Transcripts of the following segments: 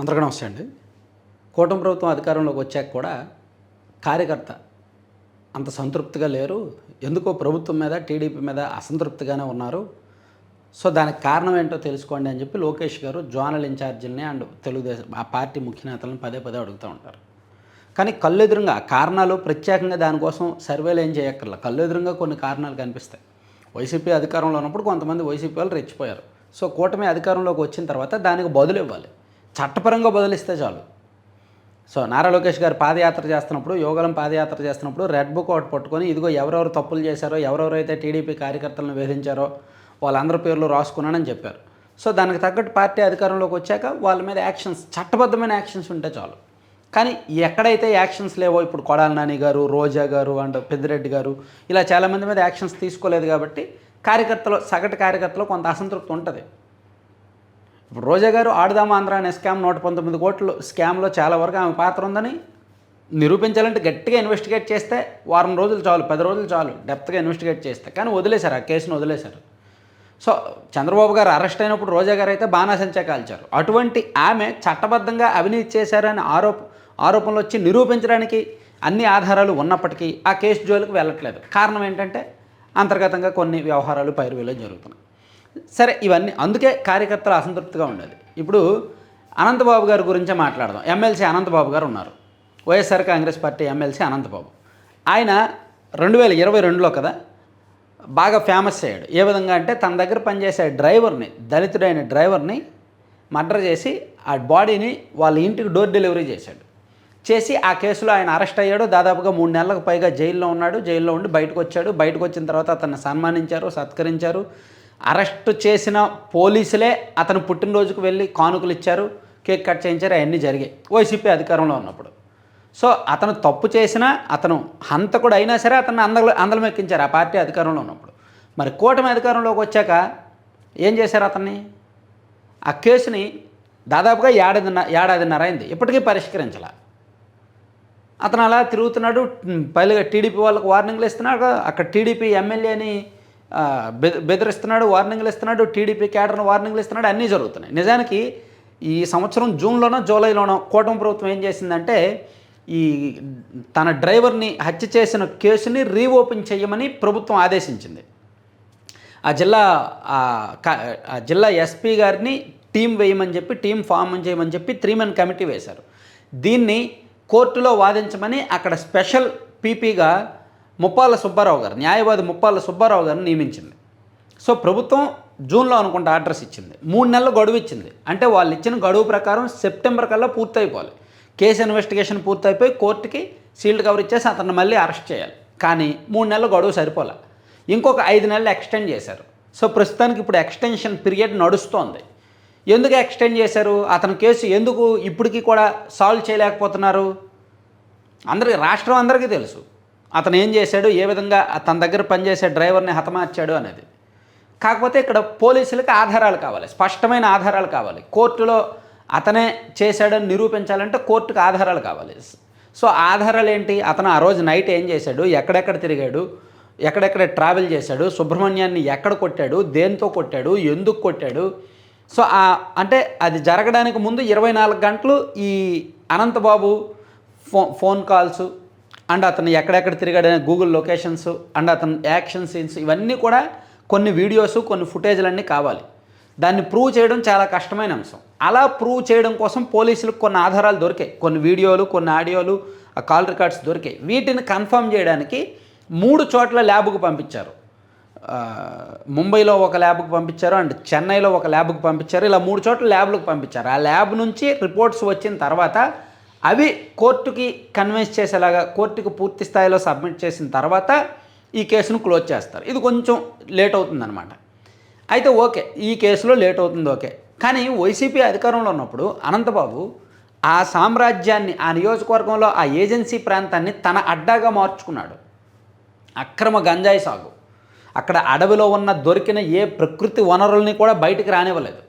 అందరికీ నమస్తే అండి. కూటమి ప్రభుత్వం అధికారంలోకి వచ్చాక కూడా కార్యకర్త అంత సంతృప్తిగా లేరు. ఎందుకో ప్రభుత్వం మీద టీడీపీ మీద అసంతృప్తిగానే ఉన్నారు. సో దానికి కారణం ఏంటో తెలుసుకోండి అని చెప్పి లోకేష్ గారు జోనల్ ఇన్ఛార్జీలని అండ్ తెలుగుదేశం ఆ పార్టీ ముఖ్య నేతలను పదే పదే అడుగుతూ ఉంటారు. కానీ కళ్ళెదురుగా కారణాలు ప్రత్యేకంగా దానికోసం సర్వేలు ఏం చేయక్కర్లా. కళ్ళెదురుగా కొన్ని కారణాలు కనిపిస్తాయి. వైసీపీ అధికారంలో ఉన్నప్పుడు కొంతమంది వైసీపీ వాళ్ళు రెచ్చిపోయారు. సో కూటమి అధికారంలోకి వచ్చిన తర్వాత దానికి బదులు ఇవ్వాలి. చట్టపరంగా బదిలిస్తే చాలు. సో నారా లోకేష్ గారు పాదయాత్ర చేస్తున్నప్పుడు యోగలం పాదయాత్ర చేస్తున్నప్పుడు రెడ్ బుక్ ఒకటి పట్టుకొని ఇదిగో ఎవరెవరు తప్పులు చేశారో ఎవరెవరైతే టీడీపీ కార్యకర్తలను వేధించారో వాళ్ళందరి పేర్లు రాసుకున్నానని చెప్పారు. సో దానికి తగ్గట్టు పార్టీ అధికారంలోకి వచ్చాక వాళ్ళ మీద యాక్షన్స్ చట్టబద్ధమైన యాక్షన్స్ ఉంటే చాలు. కానీ ఎక్కడైతే యాక్షన్స్ లేవో ఇప్పుడు కొడాల నాని గారు రోజా గారు అండ్ పెద్దిరెడ్డి గారు ఇలా చాలామంది మీద యాక్షన్స్ తీసుకోలేదు కాబట్టి కార్యకర్తలు సగటు కార్యకర్తలు కొంత అసంతృప్తి ఉంటుంది. రోజా గారు ఆడదామా ఆంధ్ర అనే స్కామ్ నూట పంతొమ్మిది కోట్లు స్కామ్లో చాలా వరకు ఆమె పాత్ర ఉందని నిరూపించాలంటే గట్టిగా ఇన్వెస్టిగేట్ చేస్తే వారం రోజులు చాలు పది రోజులు చాలు డెప్త్గా ఇన్వెస్టిగేట్ చేస్తే. కానీ వదిలేశారు ఆ కేసును వదిలేశారు. సో చంద్రబాబు గారు అరెస్ట్ అయినప్పుడు రోజా గారు అయితే బాణాసంచా కాల్చారు. అటువంటి ఆమె చట్టబద్ధంగా అవినీతి చేశారని ఆరోప ఆరోపణలు వచ్చి నిరూపించడానికి అన్ని ఆధారాలు ఉన్నప్పటికీ ఆ కేసు జోలికి వెళ్ళట్లేదు. కారణం ఏంటంటే అంతర్గతంగా కొన్ని వ్యవహారాలు పైరువేలో జరుగుతున్నాయి. సరే ఇవన్నీ అందుకే కార్యకర్తలు అసంతృప్తిగా ఉండేది ఇప్పుడు అనంతబాబు గారి గురించే మాట్లాడదాం. ఎమ్మెల్సీ అనంతబాబు గారు ఉన్నారు. YSR Congress party MLC Anantababu. ఆయన రెండు వేల ఇరవై రెండులో కదా బాగా ఫేమస్ అయ్యాడు. ఏ విధంగా అంటే తన దగ్గర పనిచేసే డ్రైవర్ని దళితుడైన డ్రైవర్ని మర్డర్ చేసి ఆ బాడీని వాళ్ళ ఇంటికి డోర్ డెలివరీ చేశాడు. చేసి ఆ కేసులో ఆయన అరెస్ట్ అయ్యాడు. దాదాపుగా మూడు నెలలకు పైగా జైల్లో ఉన్నాడు. జైల్లో ఉండి బయటకు వచ్చాడు. బయటకు వచ్చిన తర్వాత అతన్ని సన్మానించారు సత్కరించారు. అరెస్ట్ చేసిన పోలీసులే అతను పుట్టినరోజుకు వెళ్ళి కానుకలు ఇచ్చారు కేక్ కట్ చేయించారు అవన్నీ జరిగాయి. వైసీపీ అధికారంలో ఉన్నప్పుడు. సో అతను తప్పు చేసినా అతను హంతకుడు అయినా సరే అతను అందలు అందలం ఎక్కించారు ఆ పార్టీ అధికారంలో ఉన్నప్పుడు. మరి కూటమి అధికారంలోకి వచ్చాక ఏం చేశారు అతన్ని? ఆ కేసుని దాదాపుగా ఏడాదిన్న ఏడాదిన్నర అయింది. ఇప్పటికీ పరిష్కరించాల. అతను అలా తిరుగుతున్నాడు పైగా టీడీపీ వాళ్ళకు వార్నింగ్లు ఇస్తున్నాడు అక్కడ టీడీపీ ఎమ్మెల్యేని బెదిరిస్తున్నాడు వార్నింగ్లు ఇస్తున్నాడు టీడీపీ క్యాడర్ను వార్నింగ్లు ఇస్తున్నాడు అన్నీ జరుగుతున్నాయి. నిజానికి ఈ సంవత్సరం జూన్లోనో జూలైలోనో కూటమి ప్రభుత్వం ఏం చేసిందంటే ఈ తన డ్రైవర్ని హత్య చేసిన కేసుని రీఓపెన్ చేయమని ప్రభుత్వం ఆదేశించింది. ఆ జిల్లా ఆ జిల్లా ఎస్పీ గారిని టీం వేయమని చెప్పి టీం ఫామ్ చేయమని చెప్పి త్రీ మెన్ కమిటీ వేశారు. దీన్ని కోర్టులో వాదించమని అక్కడ స్పెషల్ పీపీగా ముప్పాల సుబ్బారావు గారు న్యాయవాది ముప్పాల సుబ్బారావు గారిని నియమించింది. సో ప్రభుత్వం జూన్లో అనుకుంటే అడ్రస్ ఇచ్చింది. మూడు నెలలు గడువు ఇచ్చింది. అంటే వాళ్ళు ఇచ్చిన గడువు ప్రకారం సెప్టెంబర్ కల్లా పూర్తయిపోవాలి. కేసు ఇన్వెస్టిగేషన్ పూర్తయిపోయి కోర్టుకి సీల్డ్ కవర్ ఇచ్చేసి అతన్ని మళ్ళీ అరెస్ట్ చేయాలి. కానీ మూడు నెలలు గడువు సరిపోలే. ఇంకొక ఐదు నెలలు ఎక్స్టెండ్ చేశారు. సో ప్రస్తుతానికి ఇప్పుడు ఎక్స్టెన్షన్ పీరియడ్ నడుస్తోంది. ఎందుకు ఎక్స్టెండ్ చేశారు? అతని కేసు ఎందుకు ఇప్పటికీ కూడా సాల్వ్ చేయలేకపోతున్నారు? అందరికీ రాష్ట్రం అందరికీ తెలుసు. అతను ఏం చేశాడు? ఏ విధంగా తన దగ్గర పనిచేసే డ్రైవర్ని హతమార్చాడు అనేది. కాకపోతే ఇక్కడ పోలీసులకు ఆధారాలు కావాలి. స్పష్టమైన ఆధారాలు కావాలి. కోర్టులో అతనే చేశాడని నిరూపించాలంటే కోర్టుకు ఆధారాలు కావాలి. సో ఆధారాలు ఏంటి అతను ఆ రోజు నైట్ ఏం చేశాడు? ఎక్కడెక్కడ తిరిగాడు? ఎక్కడెక్కడ ట్రావెల్ చేశాడు? సుబ్రహ్మణ్యాన్ని ఎక్కడ కొట్టాడు? దేంతో కొట్టాడు? ఎందుకు కొట్టాడు? సో ఆ అంటే అది జరగడానికి ముందు ఇరవై నాలుగు గంటలు ఈ అనంతబాబు ఫో ఫోన్ కాల్స్ అండ్ అతను ఎక్కడెక్కడ తిరిగాడనే గూగుల్ లొకేషన్స్ అండ్ అతను యాక్షన్ సీన్స్ ఇవన్నీ కూడా కొన్ని వీడియోస్ కొన్ని ఫుటేజ్లన్నీ కావాలి. దాన్ని ప్రూవ్ చేయడం చాలా కష్టమైన అంశం. అలా ప్రూవ్ చేయడం కోసం పోలీసులకు కొన్ని ఆధారాలు దొరికాయి. కొన్ని వీడియోలు కొన్ని ఆడియోలు ఆ కాల్ రికార్డ్స్ దొరికాయి. వీటిని కన్ఫర్మ్ చేయడానికి మూడు చోట్ల ల్యాబ్కు పంపించారు. ముంబైలో ఒక ల్యాబ్కు పంపించారు అండ్ చెన్నైలో ఒక ల్యాబ్కు పంపించారు. ఇలా మూడు చోట్ల ల్యాబ్లకు పంపించారు. ఆ ల్యాబ్ నుంచి రిపోర్ట్స్ వచ్చిన తర్వాత అవి కోర్టుకి కన్విన్స్ చేసేలాగా కోర్టుకి పూర్తి స్థాయిలో సబ్మిట్ చేసిన తర్వాత ఈ కేసును క్లోజ్ చేస్తారు. ఇది కొంచెం లేట్ అవుతుందన్నమాట. అయితే ఓకే ఈ కేసులో లేట్ అవుతుంది ఓకే. కానీ వైసీపీ అధికారంలో ఉన్నప్పుడు అనంతబాబు ఆ సామ్రాజ్యాన్ని ఆ నియోజకవర్గంలో ఆ ఏజెన్సీ ప్రాంతాన్ని తన అడ్డాగా మార్చుకున్నాడు. అక్రమ గంజాయి సాగు. అక్కడ అడవిలో ఉన్న దొరికిన ఏ ప్రకృతి వనరుల్ని కూడా బయటికి రానివ్వలేదు.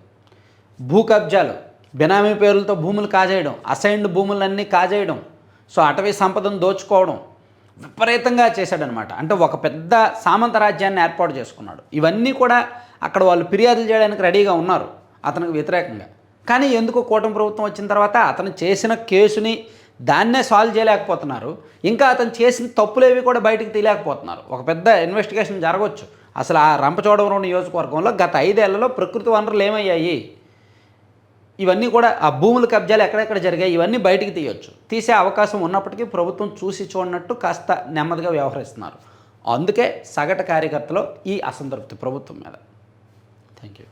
భూ కబ్జాలు బినామీ పేర్లతో భూములు కాజేయడం అసైన్డ్ భూములన్నీ కాజేయడం సో అటవీ సంపదను దోచుకోవడం విపరీతంగా చేశాడనమాట. అంటే ఒక పెద్ద సామంత రాజ్యాన్ని ఏర్పాటు చేసుకున్నాడు. ఇవన్నీ కూడా అక్కడ వాళ్ళు ఫిర్యాదులు చేయడానికి రెడీగా ఉన్నారు అతనికి వ్యతిరేకంగా. కానీ ఎందుకు కూటమి ప్రభుత్వం వచ్చిన తర్వాత అతను చేసిన కేసుని దాన్నే సాల్వ్ చేయలేకపోతున్నారు. ఇంకా అతను చేసిన తప్పులేవి కూడా బయటకు తీయలేకపోతున్నారు. ఒక పెద్ద ఇన్వెస్టిగేషన్ జరగవచ్చు అసలు ఆ రంపచోడవరం నియోజకవర్గంలో గత ఐదేళ్ళలో ప్రకృతి వనరులు ఏమయ్యాయి? ఇవన్నీ కూడా ఆ భూముల కబ్జాలు ఎక్కడెక్కడ జరిగాయి ఇవన్నీ బయటికి తీయొచ్చు. తీసే అవకాశం ఉన్నప్పటికీ ప్రభుత్వం చూసి చూడనట్టు కాస్త నెమ్మదిగా వ్యవహరిస్తున్నారు. అందుకే సగటు కార్యకర్తలో ఈ అసంతృప్తి ప్రభుత్వం మీద. Thank you